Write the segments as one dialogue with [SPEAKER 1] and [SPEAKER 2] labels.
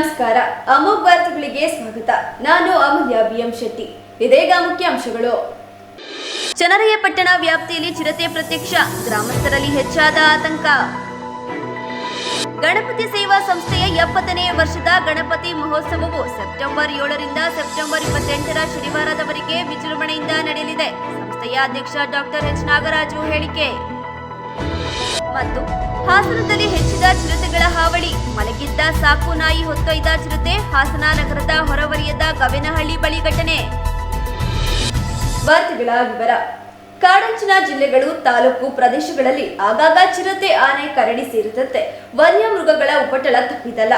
[SPEAKER 1] ನಮಸ್ಕಾರ. ಅಮೋಘ್ ವಾರ್ತೆಗಳಿಗೆ ಸ್ವಾಗತ. ನಾನು ಅಮೂಲ್ಯ ಬಿಎಂ ಶೆಟ್ಟಿ. ಇದೀಗ ಮುಖ್ಯಾಂಶಗಳು. ಚನರಯ್ಯ ಪಟ್ಟಣ ವ್ಯಾಪ್ತಿಯಲ್ಲಿ ಚಿರತೆ ಪ್ರತ್ಯಕ್ಷ. ಗ್ರಾಮಸ್ಥರಲ್ಲಿ ಹೆಚ್ಚಾದ ಆತಂಕ. ಗಣಪತಿ ಸೇವಾ ಸಂಸ್ಥೆಯ ಎಪ್ಪತ್ತನೇ ವರ್ಷದ ಗಣಪತಿ ಮಹೋತ್ಸವವು ಸೆಪ್ಟೆಂಬರ್ ಏಳರಿಂದ ಸೆಪ್ಟೆಂಬರ್ ಇಪ್ಪತ್ತೆಂಟರ ಶನಿವಾರದವರೆಗೆ ವಿಜೃಂಭಣೆಯಿಂದ ನಡೆಯಲಿದೆ. ಸಂಸ್ಥೆಯ ಅಧ್ಯಕ್ಷ ಡಾಕ್ಟರ್ ಎಚ್ ನಾಗರಾಜು ಹೇಳಿಕೆ. ಮತ್ತು ಹಾಸನದಲ್ಲಿ ಹೆಚ್ಚಿದ ಚಿರತೆಗಳ ಹಾವಳಿ. ಮಲಗಿದ್ದ ಸಾಕು ನಾಯಿ ಹೊತ್ತೊಯ್ದ ಚಿರತೆ ಹಾಸನ ನಗರದ ಹೊರವಲಯದ ಗವೆನಹಳ್ಳಿ ಬಳಿ ಘಟನೆ. ವಾರ್ತೆಗಳ ವಿವರ. ಕಾಡಂಚಿನ ಜಿಲ್ಲೆಗಳು, ತಾಲೂಕು ಪ್ರದೇಶಗಳಲ್ಲಿ ಆಗಾಗ ಚಿರತೆ ಆನೆ ಕರಡಿ ಸೇರಿದಂತೆ ವನ್ಯ ಮೃಗಗಳ ಉಪಟಳ ತಪ್ಪಿದಲ್ಲ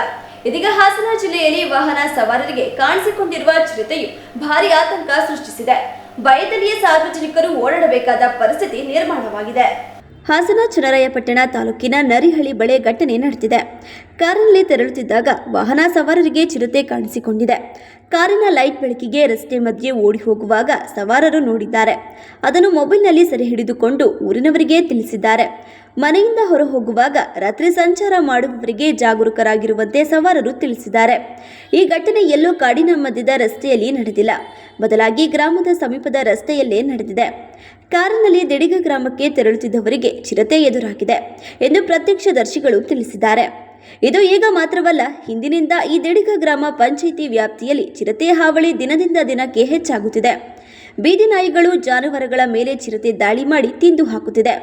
[SPEAKER 1] ಇದೀಗ ಹಾಸನ ಜಿಲ್ಲೆಯಲ್ಲಿ ವಾಹನ ಸವಾರರಿಗೆ ಕಾಣಿಸಿಕೊಂಡಿರುವ ಚಿರತೆಯು ಭಾರಿ ಆತಂಕ ಸೃಷ್ಟಿಸಿದೆ. ಭಯದಲ್ಲಿಯೇ ಸಾರ್ವಜನಿಕರು ಓಡಾಡಬೇಕಾದ ಪರಿಸ್ಥಿತಿ ನಿರ್ಮಾಣವಾಗಿದೆ. ಹಾಸನ ಚನ್ನರಾಯಪಟ್ಟಣ ತಾಲೂಕಿನ ನರಿಹಳ್ಳಿ ಬಳಿ ಘಟನೆ ನಡೆದಿದೆ. ಕಾರಿನಲ್ಲಿ ತೆರಳುತ್ತಿದ್ದಾಗ ವಾಹನ ಸವಾರರಿಗೆ ಚಿರತೆ ಕಾಣಿಸಿಕೊಂಡಿದೆ. ಕಾರಿನ ಲೈಟ್ ಬೆಳಕಿಗೆ ರಸ್ತೆ ಮಧ್ಯೆ ಓಡಿ ಹೋಗುವಾಗ ಸವಾರರು ನೋಡಿದ್ದಾರೆ. ಅದನ್ನು ಮೊಬೈಲ್ನಲ್ಲಿ ಸೆರೆ ಹಿಡಿದುಕೊಂಡು ಊರಿನವರಿಗೆ ತಿಳಿಸಿದ್ದಾರೆ. ಮನೆಯಿಂದ ಹೊರ ಹೋಗುವಾಗ ರಾತ್ರಿ ಸಂಚಾರ ಮಾಡುವವರಿಗೆ ಜಾಗರೂಕರಾಗಿರುವಂತೆ ಸವಾರರು ತಿಳಿಸಿದ್ದಾರೆ. ಈ ಘಟನೆ ಎಲ್ಲೂ ಕಾಡಿನ ಮಧ್ಯದ ರಸ್ತೆಯಲ್ಲಿ ನಡೆದಿಲ್ಲ. ಬದಲಾಗಿ ಗ್ರಾಮದ ಸಮೀಪದ ರಸ್ತೆಯಲ್ಲೇ ನಡೆದಿದೆ. ಕಾರಿನಲ್ಲಿ ದಿಡಿಗ ಗ್ರಾಮಕ್ಕೆ ತೆರಳುತ್ತಿದ್ದವರಿಗೆ ಚಿರತೆ ಎದುರಾಗಿದೆ ಎಂದು ಪ್ರತ್ಯಕ್ಷದರ್ಶಿಗಳು ತಿಳಿಸಿದ್ದಾರೆ. ಇದು ಈಗ ಮಾತ್ರವಲ್ಲ, ಹಿಂದಿನಿಂದ ಈ ದಿಡಿಗ ಗ್ರಾಮ ಪಂಚಾಯಿತಿ ವ್ಯಾಪ್ತಿಯಲ್ಲಿ ಚಿರತೆ ಹಾವಳಿ ದಿನದಿಂದ ದಿನಕ್ಕೆ ಹೆಚ್ಚಾಗುತ್ತಿದೆ. ಬೀದಿ ನಾಯಿಗಳು ಜಾನುವಾರುಗಳ ಮೇಲೆ ಚಿರತೆ ದಾಳಿ ಮಾಡಿ ತಿಂದು ಹಾಕುತ್ತಿದೆ.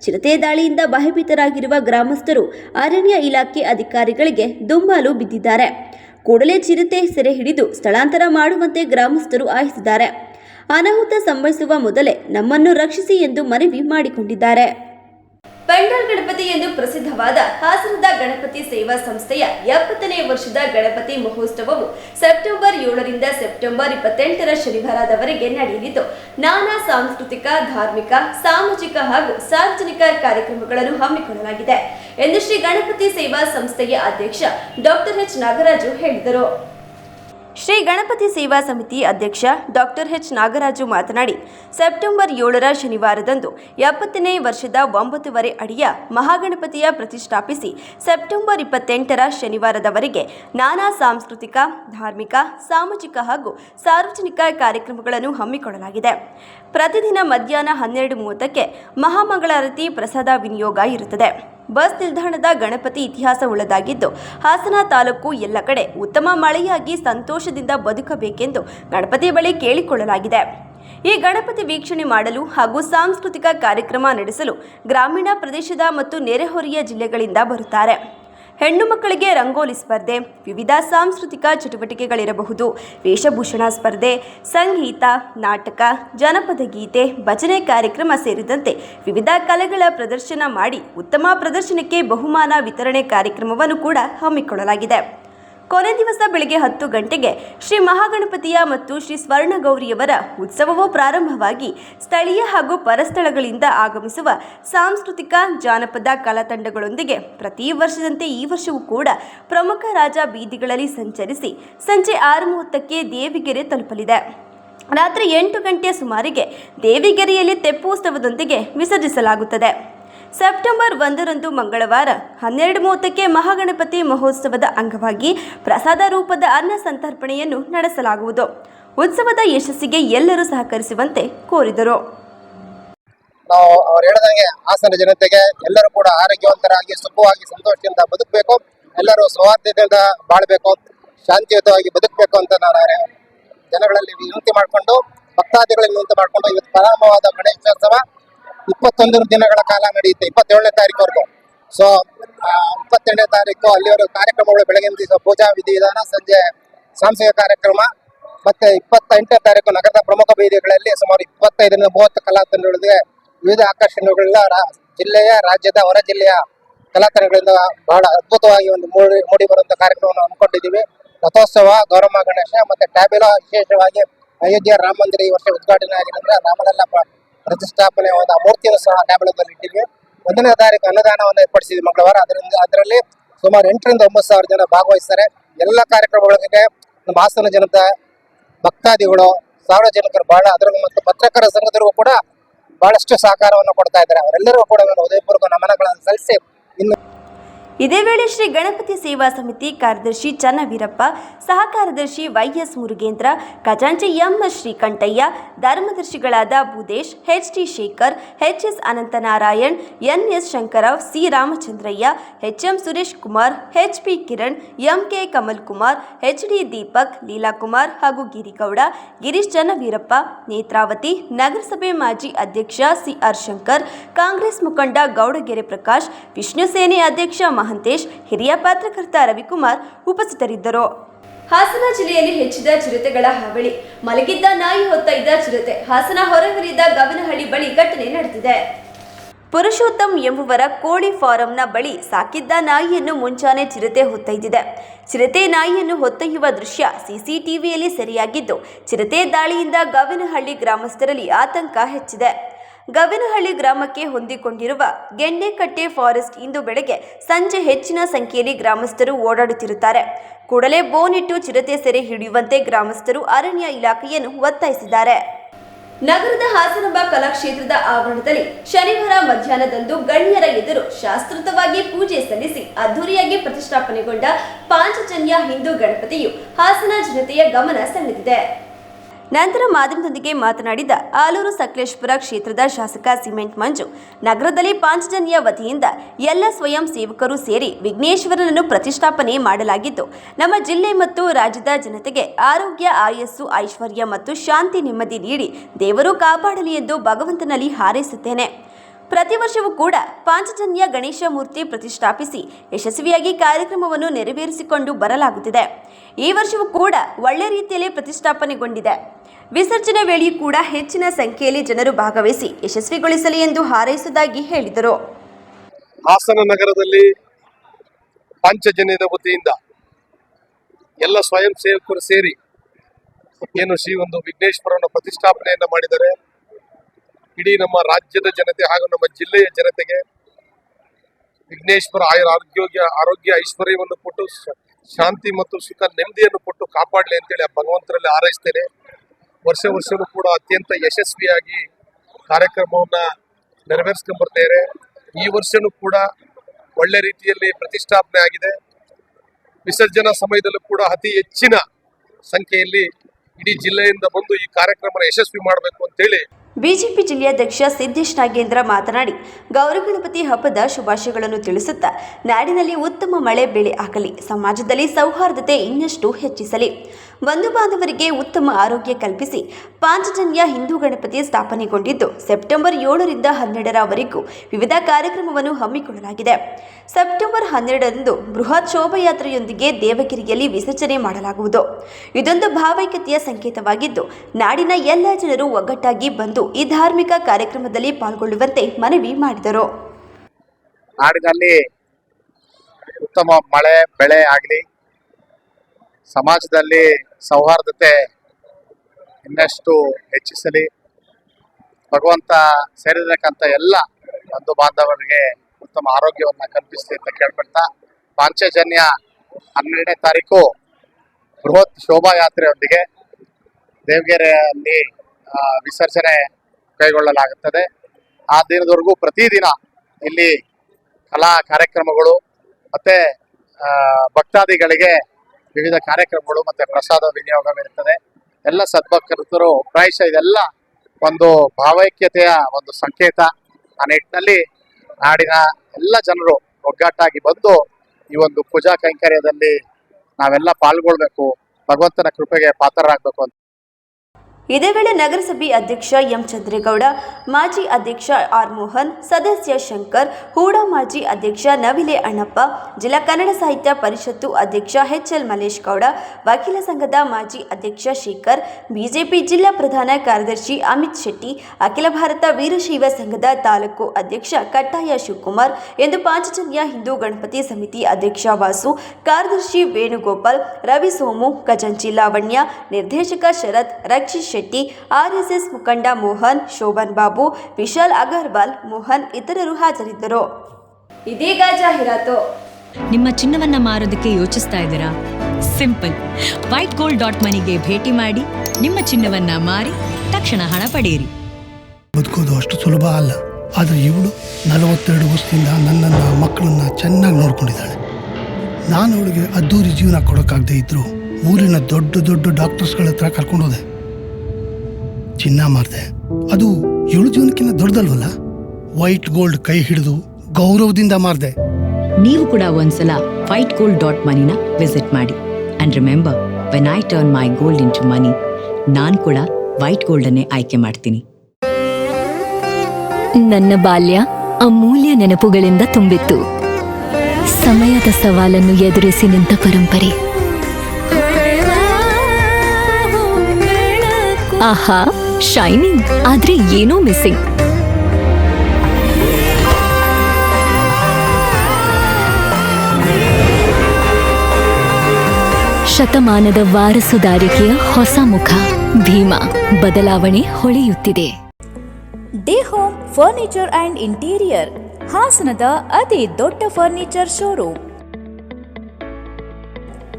[SPEAKER 1] ಚಿರತೆ ದಾಳಿಯಿಂದ ಭಯಭೀತರಾಗಿರುವ ಗ್ರಾಮಸ್ಥರು ಅರಣ್ಯ ಇಲಾಖೆ ಅಧಿಕಾರಿಗಳಿಗೆ ದುಂಬಾಲು ಬಿದ್ದಿದ್ದಾರೆ. ಕೂಡಲೇ ಚಿರತೆ ಸೆರೆ ಹಿಡಿದು ಸ್ಥಳಾಂತರ ಮಾಡುವಂತೆ ಗ್ರಾಮಸ್ಥರು ಆಯಿಸಿದ್ದಾರೆ. ಅನಾಹುತ ಸಂಭವಿಸುವ ಮೊದಲೇ ನಮ್ಮನ್ನು ರಕ್ಷಿಸಿ ಎಂದು ಮನವಿ ಮಾಡಿಕೊಂಡಿದ್ದಾರೆ. ಪೆಂಡಾಲ್ ಗಣಪತಿ ಎಂದು ಪ್ರಸಿದ್ಧವಾದ ಹಾಸನದ ಗಣಪತಿ ಸೇವಾ ಸಂಸ್ಥೆಯ ಎಪ್ಪತ್ತನೇ ವರ್ಷದ ಗಣಪತಿ ಮಹೋತ್ಸವವು ಸೆಪ್ಟೆಂಬರ್ ಏಳರಿಂದ ಸೆಪ್ಟೆಂಬರ್ ಇಪ್ಪತ್ತೆಂಟರ ಶನಿವಾರದವರೆಗೆ ನಡೆಯಲಿದ್ದು, ನಾನಾ ಸಾಂಸ್ಕೃತಿಕ, ಧಾರ್ಮಿಕ, ಸಾಮಾಜಿಕ ಹಾಗೂ ಸಾರ್ವಜನಿಕ ಕಾರ್ಯಕ್ರಮಗಳನ್ನು ಹಮ್ಮಿಕೊಳ್ಳಲಾಗಿದೆ ಎಂದು ಶ್ರೀ ಗಣಪತಿ ಸೇವಾ ಸಂಸ್ಥೆಯ ಅಧ್ಯಕ್ಷ ಡಾಕ್ಟರ್ ಎಚ್ ನಾಗರಾಜು ಹೇಳಿದರು. ಶ್ರೀ ಗಣಪತಿ ಸೇವಾ ಸಮಿತಿ ಅಧ್ಯಕ್ಷ ಡಾಕ್ಟರ್ ಎಚ್ ನಾಗರಾಜು ಮಾತನಾಡಿ, ಸೆಪ್ಟೆಂಬರ್ ಏಳರ ಶನಿವಾರದಂದು ಎಪ್ಪತ್ತನೇ ವರ್ಷದ ಒಂಬತ್ತುವರೆ ಅಡಿಯ ಮಹಾಗಣಪತಿಯ ಪ್ರತಿಷ್ಠಾಪಿಸಿ ಸೆಪ್ಟೆಂಬರ್ ಇಪ್ಪತ್ತೆಂಟರ ಶನಿವಾರದವರೆಗೆ ನಾನಾ ಸಾಂಸ್ಕೃತಿಕ, ಧಾರ್ಮಿಕ, ಸಾಮಾಜಿಕ ಹಾಗೂ ಸಾರ್ವಜನಿಕ ಕಾರ್ಯಕ್ರಮಗಳನ್ನು ಹಮ್ಮಿಕೊಳ್ಳಲಾಗಿದೆ. ಪ್ರತಿದಿನ ಮಧ್ಯಾಹ್ನ ಹನ್ನೆರಡು ಮೂವತ್ತಕ್ಕೆ ಮಹಾಮಂಗಳಾರತಿ ಪ್ರಸಾದ ವಿನಿಯೋಗ ಇರುತ್ತದೆ. ಬಸ್ ನಿಲ್ದಾಣದ ಗಣಪತಿ ಇತಿಹಾಸ ಉಳ್ಳದಾಗಿದ್ದು, ಹಾಸನ ತಾಲೂಕು ಎಲ್ಲ ಕಡೆ ಉತ್ತಮ ಮಳೆಯಾಗಿ ಸಂತೋಷದಿಂದ ಬದುಕಬೇಕೆಂದು ಗಣಪತಿ ಬಳಿ ಕೇಳಿಕೊಳ್ಳಲಾಗಿದೆ. ಈ ಗಣಪತಿ ವೀಕ್ಷಣೆ ಮಾಡಲು ಹಾಗೂ ಸಾಂಸ್ಕೃತಿಕ ಕಾರ್ಯಕ್ರಮ ನಡೆಸಲು ಗ್ರಾಮೀಣ ಪ್ರದೇಶದ ಮತ್ತು ನೆರೆಹೊರೆಯ ಜಿಲ್ಲೆಗಳಿಂದ ಬರುತ್ತಾರೆ. ಹೆಣ್ಣು ಮಕ್ಕಳಿಗೆ ರಂಗೋಲಿ ಸ್ಪರ್ಧೆ, ವಿವಿಧ ಸಾಂಸ್ಕೃತಿಕ ಚಟುವಟಿಕೆಗಳಿರಬಹುದು. ವೇಷಭೂಷಣ ಸ್ಪರ್ಧೆ, ಸಂಗೀತ, ನಾಟಕ, ಜನಪದ ಗೀತೆ, ಭಜನೆ ಕಾರ್ಯಕ್ರಮ ಸೇರಿದಂತೆ ವಿವಿಧ ಕಲೆಗಳ ಪ್ರದರ್ಶನ ಮಾಡಿ ಉತ್ತಮ ಪ್ರದರ್ಶನಕ್ಕೆ ಬಹುಮಾನ ವಿತರಣೆ ಕಾರ್ಯಕ್ರಮವನ್ನು ಕೂಡ ಹಮ್ಮಿಕೊಳ್ಳಲಾಗಿದೆ. ಕೊನೆ ದಿವಸ ಬೆಳಗ್ಗೆ ಹತ್ತು ಗಂಟೆಗೆ ಶ್ರೀ ಮಹಾಗಣಪತಿಯ ಮತ್ತು ಶ್ರೀ ಸ್ವರ್ಣಗೌರಿಯವರ ಉತ್ಸವವು ಪ್ರಾರಂಭವಾಗಿ ಸ್ಥಳೀಯ ಹಾಗೂ ಪರಸ್ಥಳಗಳಿಂದ ಆಗಮಿಸುವ ಸಾಂಸ್ಕೃತಿಕ ಜಾನಪದ ಕಲಾತಂಡಗಳೊಂದಿಗೆ ಪ್ರತಿ ವರ್ಷದಂತೆ ಈ ವರ್ಷವೂ ಕೂಡ ಪ್ರಮುಖ ರಾಜ ಬೀದಿಗಳಲ್ಲಿ ಸಂಚರಿಸಿ ಸಂಜೆ ಆರು ಮೂವತ್ತಕ್ಕೆ ದೇವಿಗೆರೆ ತಲುಪಲಿದೆ. ರಾತ್ರಿ ಎಂಟು ಗಂಟೆಯ ಸುಮಾರಿಗೆ ದೇವಿಗೆರೆಯಲ್ಲಿ ತೆಪ್ಪೋತ್ಸವದೊಂದಿಗೆ ವಿಸರ್ಜಿಸಲಾಗುತ್ತದೆ. ಸೆಪ್ಟೆಂಬರ್ ಒಂದರಂದು ಮಂಗಳವಾರ ಹನ್ನೆರಡು ಮೂವತ್ತಕ್ಕೆ ಮಹಾಗಣಪತಿ ಮಹೋತ್ಸವದ ಅಂಗವಾಗಿ ಪ್ರಸಾದ ರೂಪದ ಅನ್ನ ಸಂತರ್ಪಣೆಯನ್ನು ನಡೆಸಲಾಗುವುದು. ಉತ್ಸವದ ಯಶಸ್ಸಿಗೆ ಎಲ್ಲರೂ ಸಹಕರಿಸುವಂತೆ ಕೋರಿದರು.
[SPEAKER 2] ನಾವು ಅವ್ರು ಹೇಳಿದಂಗೆ ಹಾಸನ ಜನತೆಗೆ ಎಲ್ಲರೂ ಕೂಡ ಆರೋಗ್ಯವಂತರಾಗಿ, ಸುಖವಾಗಿ, ಸಂತೋಷದಿಂದ ಬದುಕಬೇಕು. ಎಲ್ಲರೂ ಸೌಹಾರ್ದತೆಯಿಂದ ಬಾಳ್ಬೇಕು. ಶಾಂತಿಯುತವಾಗಿ ಬದುಕಬೇಕು ಅಂತ ನಾನು ಜನಗಳಲ್ಲಿ ವಿನಂತಿ ಮಾಡಿಕೊಂಡು ಭಕ್ತಾದಿಗಳಲ್ಲಿ ವಿನಂತಿ ಮಾಡಿಕೊಂಡು ಇವತ್ತು ಪ್ರಾರಂಭವಾದ ಗಣೇಶೋತ್ಸವ ಇಪ್ಪತ್ತೊಂದು ದಿನಗಳ ಕಾಲ ನಡೆಯುತ್ತೆ, ಇಪ್ಪತ್ತೇಳನೇ ತಾರೀಕುವರೆಗೂ ಸೊ ಇಪ್ಪತ್ತೆರಡನೇ ತಾರೀಕು ಅಲ್ಲಿವರೆಗೂ ಕಾರ್ಯಕ್ರಮಗಳು ಬೆಳಗಿನ ದಿವಸ ಪೂಜಾ ವಿಧಿವಿಧಾನ, ಸಂಜೆ ಸಾಂಸ್ಕೃತಿಕ ಕಾರ್ಯಕ್ರಮ, ಮತ್ತೆ ಇಪ್ಪತ್ತೆಂಟನೇ ತಾರೀಕು ನಗರದ ಪ್ರಮುಖ ಬೀದಿಗಳಲ್ಲಿ ಸುಮಾರು ಇಪ್ಪತ್ತೈದರಿಂದ ಮೂವತ್ತು ಕಲಾತಂಡಗಳಿಗೆ ವಿವಿಧ ಆಕರ್ಷಣೆಗಳನ್ನ ರಾ- ಜಿಲ್ಲೆಯ, ರಾಜ್ಯದ, ಹೊರ ಜಿಲ್ಲೆಯ ಕಲಾತಂಡಗಳಿಂದ ಬಹಳ ಅದ್ಭುತವಾಗಿ ಒಂದು ಮೂಡಿ ಮೂಡಿ ಬರುವಂತಹ ಕಾರ್ಯಕ್ರಮವನ್ನು ಹಮ್ಮಿಕೊಂಡಿದ್ದೀವಿ. ರಥೋತ್ಸವ, ಗೌರಮ್ಮ ಗಣೇಶ, ಮತ್ತೆ ಟ್ಯಾಬಿಲೋ ವಿಶೇಷವಾಗಿ ಅಯೋಧ್ಯೆ ರಾಮ ಮಂದಿರ ಈ ವರ್ಷ ಉದ್ಘಾಟನೆ ಆಗಿರೋದ್ರಿಂದ ರಾಮಲಲ್ಲ ಪ್ರತಿಷ್ಠಾಪನೆ ಒಂದು ಮೂರ್ತಿಯನ್ನು ಸಹ ಟ್ಯಾಬ್ಲೋದಲ್ಲಿ ಇಟ್ಟಿದ್ವಿ. ಒಂದನೇ ತಾರೀಕು ಅನ್ನದಾನವನ್ನು ಏರ್ಪಡಿಸಿದ್ವಿ ಮಂಗಳವಾರ. ಅದರಿಂದ ಅದರಲ್ಲಿ ಸುಮಾರು ಎಂಟರಿಂದ ಒಂಬತ್ತು ಸಾವಿರ ಜನ ಭಾಗವಹಿಸ್ತಾರೆ. ಎಲ್ಲ ಕಾರ್ಯಕ್ರಮಗಳಿಗೆ ನಮ್ಮ ಹಾಸನ ಜನತಾ, ಭಕ್ತಾದಿಗಳು ಸಾರ್ವಜನಿಕರು ಬಹಳ ಅದರ ಮತ್ತು ಪತ್ರಕರ್ತರ ಸಂಘದವರಿಗೂ ಕೂಡ ಬಹಳಷ್ಟು ಸಹಕಾರವನ್ನು ಕೊಡ್ತಾ ಇದ್ದಾರೆ. ಅವರೆಲ್ಲರಿಗೂ ಕೂಡ ನಾನು ಉದಯಪೂರ್ವಕ ನಮನಗಳನ್ನು ಸಲ್ಲಿಸಿ ಇನ್ನು
[SPEAKER 1] ಇದೇ ವೇಳೆ ಶ್ರೀ ಗಣಪತಿ ಸೇವಾ ಸಮಿತಿ ಕಾರ್ಯದರ್ಶಿ ಚನ್ನವೀರಪ್ಪ ಸಹ ಕಾರ್ಯದರ್ಶಿ ವೈಎಸ್ ಮುರುಗೇಂದ್ರ, ಖಜಾಂಚಿ M Srikantaiah, ಧರ್ಮದರ್ಶಿಗಳಾದ Bhudesh, H T Shekhar, H S Ananthanarayan, N S Shankarrao C Ramachandraiah, H M Suresh Kumar, H P Kiran, M K Kamal Kumar, H D Deepak Leelakumar ಹಾಗೂ ಗಿರಿಗೌಡ, ಗಿರೀಶ್ ಚನ್ನವೀರಪ್ಪ, ನೇತ್ರಾವತಿ, ನಗರಸಭೆ ಮಾಜಿ ಅಧ್ಯಕ್ಷ ಸಿ ಆರ್ ಶಂಕರ್, ಕಾಂಗ್ರೆಸ್ ಮುಖಂಡ ಗೌಡಗೆರೆ ಪ್ರಕಾಶ್, ವಿಷ್ಣು ಸೇನೆ ಅಧ್ಯಕ್ಷ ಮಹಂತೇಶ್ ಹಿರಿಯ ಪತ್ರಕರ್ತ ರವಿಕುಮಾರ್ ಉಪಸ್ಥಿತರಿದ್ದರು. ಹಾಸನ ಜಿಲ್ಲೆಯಲ್ಲಿ ಹೆಚ್ಚಿದ ಚಿರತೆಗಳ ಹಾವಳಿ ಮಲಗಿದ್ದ ನಾಯಿ ಹೊತ್ತ ಇದ್ದ ಚಿರತೆ ಹಾಸನ ಹೊರಹರಿದ ಗವನಹಳ್ಳಿ ಬಳಿ ಘಟನೆ ನಡೆದಿದೆ. ಪುರುಷೋತ್ತಮ್ ಎಂಬುವರ ಕೋಳಿ ಫಾರಂನ ಬಳಿ ಸಾಕಿದ್ದ ನಾಯಿಯನ್ನು ಮುಂಚಾನೆ ಚಿರತೆ ಹೊತ್ತೊಯ್ದಿದೆ. ಚಿರತೆ ನಾಯಿಯನ್ನು ಹೊತ್ತೊಯ್ಯುವ ದೃಶ್ಯ ಸಿಸಿಟಿವಿಯಲ್ಲಿ ಸೆರೆಯಾಗಿದ್ದು ಚಿರತೆ ದಾಳಿಯಿಂದ ಗವನಹಳ್ಳಿ ಗ್ರಾಮಸ್ಥರಲ್ಲಿ ಆತಂಕ ಹೆಚ್ಚಿದೆ. ಗವಿನಹಳ್ಳಿ ಗ್ರಾಮಕ್ಕೆ ಹೊಂದಿಕೊಂಡಿರುವ ಗೆಂಡೆಕಟ್ಟೆ ಫಾರೆಸ್ಟ್ ಇಂದು ಬೆಳಗ್ಗೆ ಸಂಜೆ ಹೆಚ್ಚಿನ ಸಂಖ್ಯೆಯಲ್ಲಿ ಗ್ರಾಮಸ್ಥರು ಓಡಾಡುತ್ತಿರುತ್ತಾರೆ. ಕೂಡಲೇ ಬೋನಿಟ್ಟು ಚಿರತೆ ಸೆರೆ ಹಿಡಿಯುವಂತೆ ಗ್ರಾಮಸ್ಥರು ಅರಣ್ಯ ಇಲಾಖೆಯನ್ನು ಒತ್ತಾಯಿಸಿದ್ದಾರೆ. ನಗರದ ಹಾಸನಬ ಕಲಾಕ್ಷೇತ್ರದ ಆವರಣದಲ್ಲಿ ಶನಿವಾರ ಮಧ್ಯಾಹ್ನದಂದು ಗಣ್ಯರ ಎದುರು ಶಾಸ್ತ್ರೋತವಾಗಿ ಪೂಜೆ ಸಲ್ಲಿಸಿ ಅದ್ಧೂರಿಯಾಗಿ ಪ್ರತಿಷ್ಠಾಪನೆಗೊಂಡ ಪಾಂಚಜನ್ಯ ಹಿಂದೂ ಗಣಪತಿಯು ಹಾಸನ ಜನತೆಯ ಗಮನ ಸೆಳೆದಿದೆ. ನಂತರ ಮಾಧ್ಯಮದೊಂದಿಗೆ ಮಾತನಾಡಿದ ಆಲೂರು ಸಕಲೇಶ್ಪುರ ಕ್ಷೇತ್ರದ ಶಾಸಕ ಸಿಮೆಂಟ್ ಮಂಜು, ನಗರದಲ್ಲಿ ಪಾಂಚಜನ್ಯ ವತಿಯಿಂದ ಎಲ್ಲ ಸ್ವಯಂ ಸೇವಕರು ಸೇರಿ ವಿಘ್ನೇಶ್ವರನನ್ನು ಪ್ರತಿಷ್ಠಾಪನೆ ಮಾಡಲಾಗಿದ್ದು, ನಮ್ಮ ಜಿಲ್ಲೆ ಮತ್ತು ರಾಜ್ಯದ ಜನತೆಗೆ ಆರೋಗ್ಯ, ಆಯಸ್ಸು, ಐಶ್ವರ್ಯ ಮತ್ತು ಶಾಂತಿ ನೆಮ್ಮದಿ ನೀಡಿ ದೇವರು ಕಾಪಾಡಲಿ ಎಂದು ಭಗವಂತನಲ್ಲಿ ಹಾರೈಸುತ್ತೇನೆ. ಪ್ರತಿ ವರ್ಷವೂ ಕೂಡ ಪಾಂಚಜನ್ಯ ಗಣೇಶ ಮೂರ್ತಿ ಪ್ರತಿಷ್ಠಾಪಿಸಿ ಯಶಸ್ವಿಯಾಗಿ ಕಾರ್ಯಕ್ರಮವನ್ನು ನೆರವೇರಿಸಿಕೊಂಡು ಬರಲಾಗುತ್ತಿದೆ. ಈ ವರ್ಷವೂ ಕೂಡ ಒಳ್ಳೆ ರೀತಿಯಲ್ಲಿ ಪ್ರತಿಷ್ಠಾಪನೆಗೊಂಡಿದೆ. ವಿಸರ್ಜನೆ ವೇಳೆ ಕೂಡ ಹೆಚ್ಚಿನ ಸಂಖ್ಯೆಯಲ್ಲಿ ಜನರು ಭಾಗವಹಿಸಿ ಯಶಸ್ವಿಗೊಳಿಸಲಿ ಎಂದು ಹಾರೈಸುವುದಾಗಿ ಹೇಳಿದರು.
[SPEAKER 3] ಹಾಸನ ನಗರದಲ್ಲಿ ಪಾಂಚಜನ್ಯದ ವತಿಯಿಂದ ಎಲ್ಲ ಸ್ವಯಂ ಸೇವಕರು ಸೇರಿ ಏನು ಶ್ರೀ ಒಂದು ವಿಘ್ನೇಶ್ವರನ ಪ್ರತಿಷ್ಠಾಪನೆಯನ್ನು ಮಾಡಿದ್ದಾರೆ ಇಡೀ ನಮ್ಮ ರಾಜ್ಯದ ಜನತೆ ಹಾಗೂ ನಮ್ಮ ಜಿಲ್ಲೆಯ ಜನತೆಗೆ ವಿಘ್ನೇಶ್ವರ ಆಯುರ ಆರೋಗ್ಯ ಆರೋಗ್ಯ ಐಶ್ವರ್ಯವನ್ನು ಕೊಟ್ಟು ಶಾಂತಿ ಮತ್ತು ಸುಖ, ನೆಮ್ಮದಿಯನ್ನು ಕೊಟ್ಟು ಕಾಪಾಡಲಿ ಅಂತೇಳಿ ಆ ಭಗವಂತರಲ್ಲಿ ಹಾರೈಸ್ತೇನೆ. ವರ್ಷ ವರ್ಷವೂ ಕೂಡ ಅತ್ಯಂತ ಯಶಸ್ವಿಯಾಗಿ ಕಾರ್ಯಕ್ರಮವನ್ನ ನೆರವೇರಿಸ್ಕೊಂಡು ಈ ವರ್ಷನೂ ಕೂಡ ಒಳ್ಳೆ ರೀತಿಯಲ್ಲಿ ಪ್ರತಿಷ್ಠಾಪನೆ ಆಗಿದೆ. ವಿಸರ್ಜನಾ ಸಮಯದಲ್ಲೂ ಕೂಡ ಅತಿ ಹೆಚ್ಚಿನ ಸಂಖ್ಯೆಯಲ್ಲಿ ಇಡೀ ಜಿಲ್ಲೆಯಿಂದ ಬಂದು ಈ ಕಾರ್ಯಕ್ರಮ ಯಶಸ್ವಿ ಮಾಡಬೇಕು ಅಂತೇಳಿ
[SPEAKER 1] ಬಿಜೆಪಿ ಜಿಲ್ಲಾಧ್ಯಕ್ಷ ಸಿದ್ದೇಶ್ ನಾಗೇಂದ್ರ ಮಾತನಾಡಿ, ಗೌರಿ ಗಣಪತಿ ಹಬ್ಬದ ಶುಭಾಶಯಗಳನ್ನು ತಿಳಿಸುತ್ತಾ, ನಾಡಿನಲ್ಲಿ ಉತ್ತಮ ಮಳೆ ಬೆಳೆ ಹಾಕಲಿ, ಸಮಾಜದಲ್ಲಿ ಸೌಹಾರ್ದತೆ ಇನ್ನಷ್ಟು ಹೆಚ್ಚಿಸಲಿ. ಬಂಧು ಬಾಂಧವರಿಗೆ ಉತ್ತಮ ಆರೋಗ್ಯ ಕಲ್ಪಿಸಿ ಪಾಂಚಜನ್ಯ ಹಿಂದೂ ಗಣಪತಿ ಸ್ಥಾಪನೆಗೊಂಡಿದ್ದು ಸೆಪ್ಟೆಂಬರ್ ಏಳರಿಂದ ಹನ್ನೆರಡರವರೆಗೂ ವಿವಿಧ ಕಾರ್ಯಕ್ರಮವನ್ನು ಹಮ್ಮಿಕೊಳ್ಳಲಾಗಿದೆ. ಸೆಪ್ಟೆಂಬರ್ ಹನ್ನೆರಡರಂದು ಬೃಹತ್ ಶೋಭಾಯಾತ್ರೆಯೊಂದಿಗೆ ದೇವಗಿರಿಯಲ್ಲಿ ವಿಸರ್ಜನೆ ಮಾಡಲಾಗುವುದು. ಇದೊಂದು ಭಾವೈಕ್ಯತೆಯ ಸಂಕೇತವಾಗಿದ್ದು, ನಾಡಿನ ಎಲ್ಲ ಜನರು ಒಗ್ಗಟ್ಟಾಗಿ ಬಂದು ಈ ಧಾರ್ಮಿಕ ಕಾರ್ಯಕ್ರಮದಲ್ಲಿ ಪಾಲ್ಗೊಳ್ಳುವಂತೆ ಮನವಿ ಮಾಡಿದರು.
[SPEAKER 4] ನಾಡಿನಲ್ಲಿ ಉತ್ತಮ ಮಳೆ, ಬೆಳೆ ಆಗಲಿ, ಸಮಾಜದಲ್ಲಿ ಸೌಹಾರ್ದತೆ ಇನ್ನಷ್ಟು ಹೆಚ್ಚಿಸಲಿ. ಭಗವಂತ ಸೇರಿದಕ್ಕಂಥ ಎಲ್ಲ ಬಂಧು ಬಾಂಧವರಿಗೆ ಉತ್ತಮ ಆರೋಗ್ಯವನ್ನು ಕಲ್ಪಿಸಲಿ ಅಂತ ಕೇಳ್ಕೊಳ್ತಾ, ಪಾಂಚಜನ್ಯ ಹನ್ನೆರಡನೇ ತಾರೀಕು ಬೃಹತ್ ಶೋಭಾಯಾತ್ರೆಯೊಂದಿಗೆ ದೇವಗೆರೆಯಲ್ಲಿ ವಿಸರ್ಜನೆ ಕೈಗೊಳ್ಳಲಾಗುತ್ತದೆ. ಆ ದಿನದವರೆಗೂ ಪ್ರತಿದಿನ ಇಲ್ಲಿ ಕಲಾ ಕಾರ್ಯಕ್ರಮಗಳು ಮತ್ತೆ ಭಕ್ತಾದಿಗಳಿಗೆ ವಿವಿಧ ಕಾರ್ಯಕ್ರಮಗಳು ಮತ್ತೆ ಪ್ರಸಾದ ವಿನಿಯೋಗವಿರುತ್ತದೆ. ಎಲ್ಲ ಸದ್ಭಕ್ತರು ಪ್ರಾಯಶಃ ಇದೆಲ್ಲ ಒಂದು ಭಾವೈಕ್ಯತೆಯ ಒಂದು ಸಂಕೇತ. ಆ ನಿಟ್ಟಿನಲ್ಲಿ ನಾಡಿನ ಎಲ್ಲ ಜನರು ಒಗ್ಗಟ್ಟಾಗಿ ಬಂದು ಈ ಒಂದು ಪೂಜಾ ಕೈಂಕರ್ಯದಲ್ಲಿ ನಾವೆಲ್ಲ ಪಾಲ್ಗೊಳ್ಬೇಕು. ಭಗವಂತನ ಕೃಪೆಗೆ ಪಾತ್ರರಾಗಬೇಕು ಅಂತ.
[SPEAKER 1] ಇದೇ ವೇಳೆ ನಗರಸಭೆ ಅಧ್ಯಕ್ಷ ಎಂ ಚಂದ್ರೇಗೌಡ, ಮಾಜಿ ಅಧ್ಯಕ್ಷ ಆರ್ ಮೋಹನ್, ಸದಸ್ಯ ಶಂಕರ್, ಹೂಡಾ ಮಾಜಿ ಅಧ್ಯಕ್ಷ ನವಿಲೆ ಅಣ್ಣಪ್ಪ, ಜಿಲ್ಲಾ ಕನ್ನಡ ಸಾಹಿತ್ಯ ಪರಿಷತ್ತು ಅಧ್ಯಕ್ಷ ಎಚ್ ಎಲ್ ಮಲ್ಲೇಶ್ ಗೌಡ ವಕೀಲ ಸಂಘದ ಮಾಜಿ ಅಧ್ಯಕ್ಷ ಶೇಖರ್, ಬಿಜೆಪಿ ಜಿಲ್ಲಾ ಪ್ರಧಾನ ಕಾರ್ಯದರ್ಶಿ ಅಮಿತ್ ಶೆಟ್ಟಿ, ಅಖಿಲ ಭಾರತ ವೀರಶೈವ ಸಂಘದ ತಾಲೂಕು ಅಧ್ಯಕ್ಷ ಕಟ್ಟಾಯ ಶಿವಕುಮಾರ್ ಎಂದು ಪಾಂಚಜನ್ಯ ಹಿಂದೂ ಗಣಪತಿ ಸಮಿತಿ ಅಧ್ಯಕ್ಷ ವಾಸು, ಕಾರ್ಯದರ್ಶಿ ವೇಣುಗೋಪಾಲ್, ರವಿ ಸೋಮು, ಖಜಂಚಿ ಲಾವಣ್ಯ, ನಿರ್ದೇಶಕ ಶರತ್ ರಕ್ಷಿತ್ ಶೆಟ್ಟಿ ಆರ್ಎಸ್ಎಸ್ ಮುಖಂಡ ಮೋಹನ್ ಶೋಭನ್ ಬಾಬು ವಿಶಾಲ್ ಅಗರ್ವಾಲ್ ಮೋಹನ್ ಇತರರು ಹಾಜರಿದ್ದರು. ಇದೀಗ ಜಾಹೀರಾತು
[SPEAKER 5] ನಿಮ್ಮ ಚಿನ್ನವನ್ನ ಮಾರೋದಕ್ಕೆ ಯೋಚಿಸ್ತಾ ಇದ್ದೀರಾ? ಸಿಂಪಲ್. ವೈಟ್ ಗೋಲ್ಡ್ ಡಾಟ್ ಮನಿಗೆ ಭೇಟಿ ಮಾಡಿ ನಿಮ್ಮ ಚಿನ್ನವನ್ನ ಮಾರಿ ತಕ್ಷಣ ಹಣ ಪಡೆಯಿರಿ.
[SPEAKER 6] ಬದುಕೋದು ಅಷ್ಟು ಸುಲಭ ಅಲ್ಲ. ಆದರೆ ಇವಳು ನಲವತ್ತೆರಡು ವರ್ಷದಿಂದ ನನ್ನನ್ನು ಮಕ್ಕಳನ್ನ ಚೆನ್ನಾಗಿ ನೋಡ್ಕೊಂಡಿದ್ದಾಳೆ. ನಾನು ಅವಳಿಗೆ ಅದ್ದೂರಿ ಜೀವನ ಕೊಡೋಕ್ಕಾಗದೇ ಇದ್ರು ಊರಿನ ದೊಡ್ಡ ದೊಡ್ಡ ಡಾಕ್ಟರ್ಸ್ಗಳ ಹತ್ರ ಕರ್ಕೊಂಡೋದೆ ಚಿನ್ನ ಮಾರ್ದೆ. ಅದು ಏಳು ಜೀವನಕ್ಕಿಂತ ದೊಡ್ಡದಲ್ವಲ್ಲ? ವೈಟ್ ಗೋಲ್ಡ್ ಕೈ ಹಿಡಿದು ಗೌರವದಿಂದ ಮಾರ್ದೆ.
[SPEAKER 5] ನೀವು ಕೂಡ ಒಂದ್ಸಲ ವೈಟ್ ಗೋಲ್ಡ್ ಡಾಟ್ ಮನಿನ ವಿಸಿಟ್ ಮಾಡಿ. And remember when I turn my gold into money ನಾನು ಕೂಡ ವೈಟ್ ಗೋಲ್ಡ್ ಅನ್ನೇ ಆಯ್ಕೆ ಮಾಡ್ತೀನಿ.
[SPEAKER 7] ನನ್ನ ಬಾಲ್ಯ ಅಮೂಲ್ಯ ನೆನಪುಗಳಿಂದ ತುಂಬಿತ್ತು. ಸಮಯದ ಸವಾಲನ್ನು ಎದುರಿಸಿ ನಿಂತ ಪರಂಪರೆ. ಆಹಾ ಶೈನಿಂಗ್ ಆದ್ರೆ ಏನೋ ಮಿಸ್ಸಿಂಗ್ ಶತಮಾನದ ವಾರಸುದಾರಿಕೆಯ ಹೊಸ ಮುಖ, ಭೀಮಾ. ಬದಲಾವಣೆ ಹೊಳೆಯುತ್ತಿದೆ.
[SPEAKER 8] The home furniture and interior, ಹಾಸನದ ಅತಿ ದೊಡ್ಡ furniture showroom.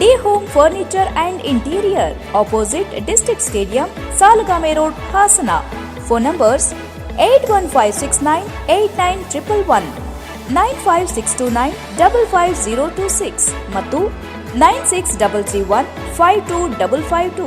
[SPEAKER 8] The home furniture and interior opposite district stadium Salagame road Hassan phone numbers eight one five six nine eight nine triple one nine five six two nine double five zero two six ಮತ್ತು nine six double three one five two double five two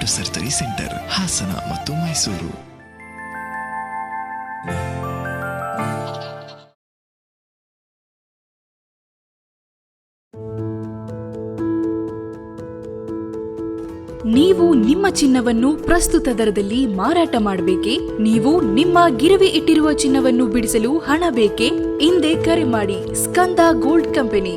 [SPEAKER 9] ಮತ್ತು surgery centre Hassan ಮತ್ತು ಮೈಸೂರು.
[SPEAKER 10] ನೀವು ನಿಮ್ಮ ಚಿನ್ನವನ್ನು ಪ್ರಸ್ತುತ ದರದಲ್ಲಿ ಮಾರಾಟ ಮಾಡಬೇಕೆ? ನೀವು ನಿಮ್ಮ ಗಿರವಿ ಇಟ್ಟಿರುವ ಚಿನ್ನವನ್ನು ಬಿಡಿಸಲು ಹಣ ಬೇಕೇ? ಹಿಂದೆ ಕರೆ ಮಾಡಿ, Skanda gold company.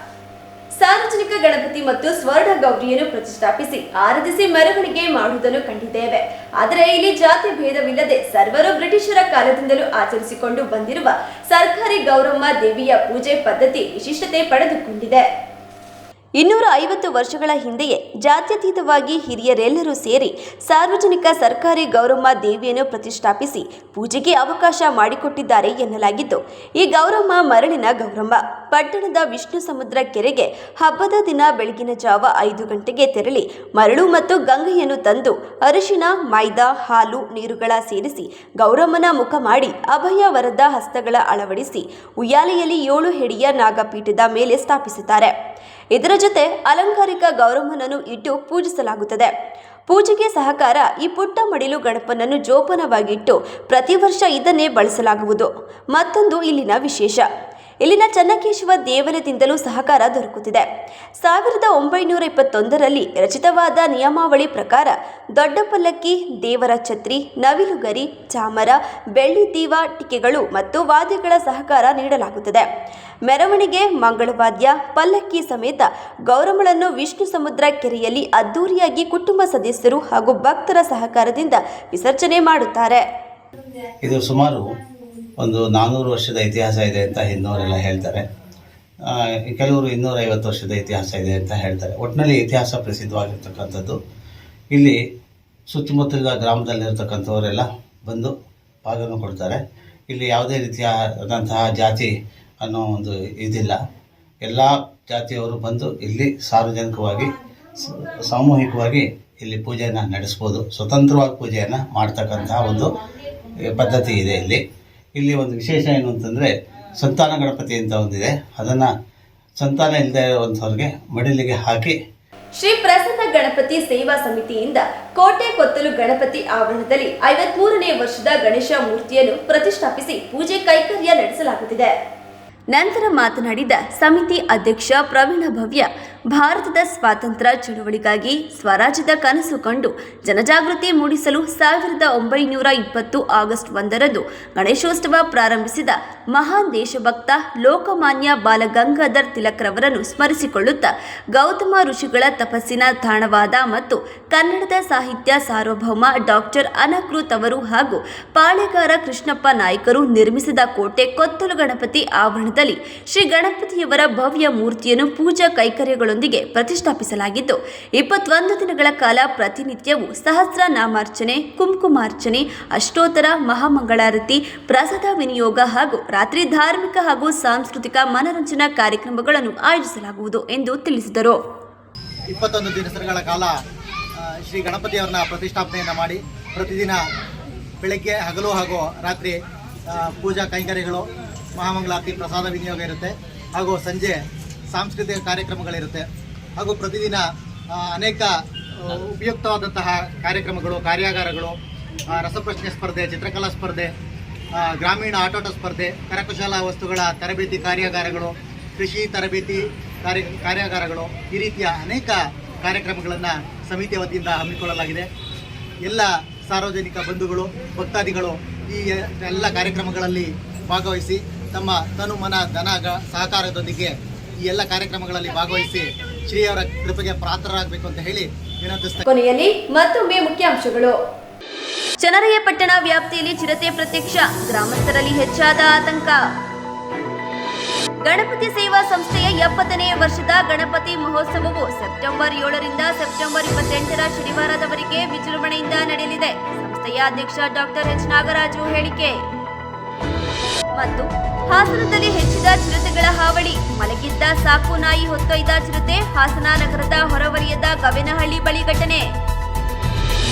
[SPEAKER 1] ಸಾರ್ವಜನಿಕ ಗಣಪತಿ ಮತ್ತು ಸ್ವರ್ಣ ಗೌರಿಯನ್ನು ಪ್ರತಿಷ್ಠಾಪಿಸಿ ಆರಾಧಿಸಿ ಮೆರವಣಿಗೆ ಮಾಡುವುದನ್ನು ಕಂಡಿದ್ದೇವೆ. ಆದರೆ ಇಲ್ಲಿ ಜಾತಿ ಭೇದವಿಲ್ಲದೆ ಸರ್ವರು ಬ್ರಿಟಿಷರ ಕಾಲದಿಂದಲೂ ಆಚರಿಸಿಕೊಂಡು ಬಂದಿರುವ ಸರ್ಕಾರಿ ಗೌರಮ್ಮ ದೇವಿಯ ಪೂಜೆ ಪದ್ಧತಿ ವಿಶಿಷ್ಟತೆ ಪಡೆದುಕೊಂಡಿದೆ. ಇನ್ನೂರ ಐವತ್ತು ವರ್ಷಗಳ ಹಿಂದೆಯೇ ಜಾತ್ಯತೀತವಾಗಿ ಹಿರಿಯರೆಲ್ಲರೂ ಸೇರಿ ಸಾರ್ವಜನಿಕ ಸರ್ಕಾರಿ ಗೌರಮ್ಮ ದೇವಿಯನ್ನು ಪ್ರತಿಷ್ಠಾಪಿಸಿ ಪೂಜೆಗೆ ಅವಕಾಶ ಮಾಡಿಕೊಟ್ಟಿದ್ದಾರೆ ಎನ್ನಲಾಗಿದ್ದು, ಈ ಗೌರಮ್ಮ ಮರಳಿನ ಗೌರಮ್ಮ. ಪಟ್ಟಣದ ವಿಷ್ಣು ಸಮುದ್ರ ಕೆರೆಗೆ ಹಬ್ಬದ ದಿನ ಬೆಳಗಿನ ಜಾವ ಐದು ಗಂಟೆಗೆ ತೆರಳಿ ಮರಳು ಮತ್ತು ಗಂಗೆಯನ್ನು ತಂದು ಅರಿಶಿನ ಮೈದಾ, ಹಾಲು, ನೀರುಗಳ ಸೇರಿಸಿ ಗೌರಮ್ಮನ ಮುಖ ಮಾಡಿ ಅಭಯ ವರದ ಹಸ್ತಗಳ ಅಳವಡಿಸಿ ಉಯ್ಯಾಲೆಯಲ್ಲಿ ಏಳು ಹೆಡಿಯ ನಾಗಪೀಠದ ಮೇಲೆ ಸ್ಥಾಪಿಸುತ್ತಾರೆ. ಇದರ ಜೊತೆ ಅಲಂಕಾರಿಕ ಗೌರಮ್ಮನನ್ನು ಇಟ್ಟು ಪೂಜಿಸಲಾಗುತ್ತದೆ. ಪೂಜೆಗೆ ಸಹಕಾರ ಈ ಪುಟ್ಟ ಮಡಿಲು ಗಣಪನನ್ನು ಜೋಪಾನವಾಗಿಟ್ಟು ಪ್ರತಿ ವರ್ಷ ಇದನ್ನೇ ಬಳಸಲಾಗುವುದು. ಮತ್ತೊಂದು ಇಲ್ಲಿನ ವಿಶೇಷ. ಇಲ್ಲಿನ ಚನ್ನಕೇಶವ ದೇವಾಲಯದಿಂದಲೂ ಸಹಕಾರ ದೊರಕುತ್ತಿದೆ. ಸಾವಿರದ ಒಂಬೈನೂರ ಇಪ್ಪತ್ತೊಂದರಲ್ಲಿ ರಚಿತವಾದ ನಿಯಮಾವಳಿ ಪ್ರಕಾರ ದೊಡ್ಡ ಪಲ್ಲಕ್ಕಿ ದೇವರ ಛತ್ರಿ, ನವಿಲುಗರಿ, ಚಾಮರ, ಬೆಳ್ಳಿ ದೀವ, ಟಿಕೆಗಳು ಮತ್ತು ವಾದ್ಯಗಳ ಸಹಕಾರ ನೀಡಲಾಗುತ್ತದೆ. ಮೆರವಣಿಗೆ, ಮಂಗಳವಾದ್ಯ, ಪಲ್ಲಕ್ಕಿ ಸಮೇತ ಗೌರಮ್ಮಳನ್ನು ವಿಷ್ಣು ಸಮುದ್ರ ಕೆರೆಯಲ್ಲಿ ಅದ್ದೂರಿಯಾಗಿ ಕುಟುಂಬ ಸದಸ್ಯರು ಹಾಗೂ ಭಕ್ತರ ಸಹಕಾರದಿಂದ ವಿಸರ್ಜನೆ ಮಾಡುತ್ತಾರೆ.
[SPEAKER 11] ಇದು ಸುಮಾರು ಒಂದು ನಾನ್ನೂರು ವರ್ಷದ ಇತಿಹಾಸ ಇದೆ ಅಂತ ಇನ್ನೂರೆಲ್ಲ ಹೇಳ್ತಾರೆ. ಕೆಲವರು ಇನ್ನೂರೈವತ್ತು ವರ್ಷದ ಇತಿಹಾಸ ಇದೆ ಅಂತ ಹೇಳ್ತಾರೆ. ಒಟ್ಟಿನಲ್ಲಿ ಇತಿಹಾಸ ಪ್ರಸಿದ್ಧವಾಗಿರ್ತಕ್ಕಂಥದ್ದು. ಇಲ್ಲಿ ಸುತ್ತಮುತ್ತಲಿನ ಗ್ರಾಮದಲ್ಲಿರ್ತಕ್ಕಂಥವರೆಲ್ಲ ಬಂದು ಭಾಗವನ್ನು ಕೊಡ್ತಾರೆ. ಇಲ್ಲಿ ಯಾವುದೇ ರೀತಿಯಾದಂತಹ ಜಾತಿ ಅನ್ನೋ ಒಂದು ಇದಿಲ್ಲ. ಎಲ್ಲ ಜಾತಿಯವರು ಬಂದು ಇಲ್ಲಿ ಸಾರ್ವಜನಿಕವಾಗಿ ಸಾಮೂಹಿಕವಾಗಿ ಇಲ್ಲಿ ಪೂಜೆಯನ್ನು ನಡೆಸ್ಬೋದು. ಸ್ವತಂತ್ರವಾಗಿ ಪೂಜೆಯನ್ನು ಮಾಡ್ತಕ್ಕಂತಹ ಒಂದು ಪದ್ಧತಿ ಇದೆ ಇಲ್ಲಿ. ಇಲ್ಲಿ ಒಂದು ವಿಶೇಷ ಏನು ಅಂತಂದರೆ, ಸಂತಾನ ಗಣಪತಿ ಅಂತ ಒಂದಿದೆ ಅದನ್ನು ಸಂತಾನ ಇಲ್ಲದೆ ಇರುವಂಥವ್ರಿಗೆ ಮಡಿಲಿಗೆ ಹಾಕಿ,
[SPEAKER 1] ಶ್ರೀ ಪ್ರಸನ್ನ ಗಣಪತಿ ಸೇವಾ ಸಮಿತಿಯಿಂದ ಕೋಟೆ ಕೊತ್ತಲು ಗಣಪತಿ ಆವರಣದಲ್ಲಿ ಐವತ್ಮೂರನೇ ವರ್ಷದ ಗಣೇಶ ಮೂರ್ತಿಯನ್ನು ಪ್ರತಿಷ್ಠಾಪಿಸಿ ಪೂಜೆ ಕೈಕರ್ಯ ನಡೆಸಲಾಗುತ್ತಿದೆ. ನಂತರ ಮಾತನಾಡಿದ ಸಮಿತಿ ಅಧ್ಯಕ್ಷ ಪ್ರವೀಣ ಭವ್ಯ, ಭಾರತದ ಸ್ವಾತಂತ್ರ್ಯ ಚಳವಳಿಗಾಗಿ ಸ್ವರಾಜ್ಯದ ಕನಸು ಕಂಡು ಜನಜಾಗೃತಿ ಮೂಡಿಸಲು ಸಾವಿರದ ಒಂಬೈನೂರ ಇಪ್ಪತ್ತು ಆಗಸ್ಟ್ ಒಂದರಂದು ಗಣೇಶೋತ್ಸವ ಪ್ರಾರಂಭಿಸಿದ ಮಹಾನ್ ದೇಶಭಕ್ತ, ಲೋಕಮಾನ್ಯ ಬಾಲಗಂಗಾಧರ್ ತಿಲಕ್ರವರನ್ನು ಸ್ಮರಿಸಿಕೊಳ್ಳುತ್ತಾ ಗೌತಮ ಋಷಿಗಳ ತಪಸ್ಸಿನ ತಾಣವಾದ ಮತ್ತು ಕನ್ನಡದ ಸಾಹಿತ್ಯ ಸಾರ್ವಭೌಮ ಡಾಕ್ಟರ್ ಅನಕೃತ್ ಅವರು ಹಾಗೂ ಪಾಳೆಗಾರ ಕೃಷ್ಣಪ್ಪ ನಾಯಕರು ನಿರ್ಮಿಸಿದ ಕೋಟೆ ಕೊತ್ತಲು ಗಣಪತಿ ಆವರಣದಲ್ಲಿ ಶ್ರೀ ಗಣಪತಿಯವರ ಭವ್ಯ ಮೂರ್ತಿಯನ್ನು ಪೂಜಾ ಕೈಕರ್ಯಗಳೊಂದಿಗೆ ಪ್ರತಿಷ್ಠಾಪಿಸಲಾಗಿದ್ದು, ಇಪ್ಪತ್ತೊಂದು ದಿನಗಳ ಕಾಲ ಪ್ರತಿನಿತ್ಯವೂ ಸಹಸ್ರ ನಾಮಾರ್ಚನೆ, ಕುಂಕುಮಾರ್ಚನೆ, ಅಷ್ಟೋತ್ತರ ಮಹಾಮಂಗಳಾರತಿ, ಪ್ರಸಾದ ವಿನಿಯೋಗ ಹಾಗೂ ರಾತ್ರಿ ಧಾರ್ಮಿಕ ಹಾಗೂ ಸಾಂಸ್ಕೃತಿಕ ಮನರಂಜನಾ ಕಾರ್ಯಕ್ರಮಗಳನ್ನು ಆಯೋಜಿಸಲಾಗುವುದು ಎಂದು ತಿಳಿಸಿದರು.
[SPEAKER 12] ಇಪ್ಪತ್ತೊಂದು ದಿನಗಳ ಕಾಲ ಶ್ರೀ ಗಣಪತಿಯವರನ್ನ ಪ್ರತಿಷ್ಠಾಪನೆಯನ್ನು ಮಾಡಿ ಪ್ರತಿದಿನ ಬೆಳಗ್ಗೆ ಹಗಲು ಹಾಗೂ ರಾತ್ರಿ ಪೂಜಾ ಕೈಂಕರ್ಯಗಳು, ಮಹಾಮಂಗಳಾರತಿ ಪ್ರಸಾದ ವಿನಿಯೋಗ ಇರುತ್ತೆ ಹಾಗೂ ಸಂಜೆ ಸಾಂಸ್ಕೃತಿಕ ಕಾರ್ಯಕ್ರಮಗಳಿರುತ್ತೆ ಹಾಗೂ ಪ್ರತಿದಿನ ಅನೇಕ ಉಪಯುಕ್ತವಾದಂತಹ ಕಾರ್ಯಕ್ರಮಗಳು, ಕಾರ್ಯಾಗಾರಗಳು ರಸಪ್ರಶ್ನೆ ಸ್ಪರ್ಧೆ, ಚಿತ್ರಕಲಾ ಸ್ಪರ್ಧೆ ಗ್ರಾಮೀಣ ಆಟೋಟ ಸ್ಪರ್ಧೆ, ಕರಕುಶಲ ವಸ್ತುಗಳ ತರಬೇತಿ ಕಾರ್ಯಾಗಾರಗಳು, ಕೃಷಿ ತರಬೇತಿ ಕಾರ್ಯ, ಕಾರ್ಯಾಗಾರಗಳು ಈ ರೀತಿಯ ಅನೇಕ ಕಾರ್ಯಕ್ರಮಗಳನ್ನು ಸಮಿತಿಯ ವತಿಯಿಂದ ಹಮ್ಮಿಕೊಳ್ಳಲಾಗಿದೆ. ಎಲ್ಲ ಸಾರ್ವಜನಿಕ ಬಂಧುಗಳು, ಭಕ್ತಾದಿಗಳು ಈ ಎಲ್ಲ ಕಾರ್ಯಕ್ರಮಗಳಲ್ಲಿ ಭಾಗವಹಿಸಿ ತಮ್ಮ ತನು ಮನ, ಧನ ಸಹಕಾರದೊಂದಿಗೆ ಈ ಎಲ್ಲ ಕಾರ್ಯಕ್ರಮಗಳಲ್ಲಿ ಭಾಗವಹಿಸಿ ಶ್ರೀಯವರ ಕೃಪೆಗೆ ಪಾತ್ರರಾಗಬೇಕು ಅಂತ ಹೇಳಿ ವಿನಂತಿಸ್ತಾರೆ
[SPEAKER 1] ಕೊನೆಯಲ್ಲಿ ಮತ್ತೊಮ್ಮೆ ಮುಖ್ಯಾಂಶಗಳು. ಚನ್ನರಾಯಪಟ್ಟಣ ವ್ಯಾಪ್ತಿಯಲ್ಲಿ ಚಿರತೆ ಪ್ರತ್ಯಕ್ಷ. ಗ್ರಾಮಸ್ಥರಲ್ಲಿ ಹೆಚ್ಚಾದ ಆತಂಕ. ಗಣಪತಿ ಸೇವಾ ಸಂಸ್ಥೆಯ ಎಪ್ಪತ್ತನೇ ವರ್ಷದ ಗಣಪತಿ ಮಹೋತ್ಸವವು ಸೆಪ್ಟೆಂಬರ್ ಏಳರಿಂದ ಸೆಪ್ಟೆಂಬರ್ ಇಪ್ಪತ್ತೆಂಟರ ಶನಿವಾರದವರೆಗೆ ವಿಜೃಂಭಣೆಯಿಂದ ನಡೆಯಲಿದೆ. ಸಂಸ್ಥೆಯ ಅಧ್ಯಕ್ಷ ಡಾಕ್ಟರ್ ಎಚ್. ನಾಗರಾಜು ಹೇಳಿಕೆ. ಮತ್ತು ಹಾಸನದಲ್ಲಿ ಹೆಚ್ಚಿದ ಚಿರತೆಗಳ ಹಾವಳಿ. ಮಲಗಿದ್ದ ಸಾಕು ನಾಯಿ ಹೊತ್ತೊಯ್ದ ಚಿರತೆ ಹಾಸನ ನಗರದ ಹೊರವಲಯದ ಗವೆನಹಳ್ಳಿ ಬಳಿ ಘಟನೆ.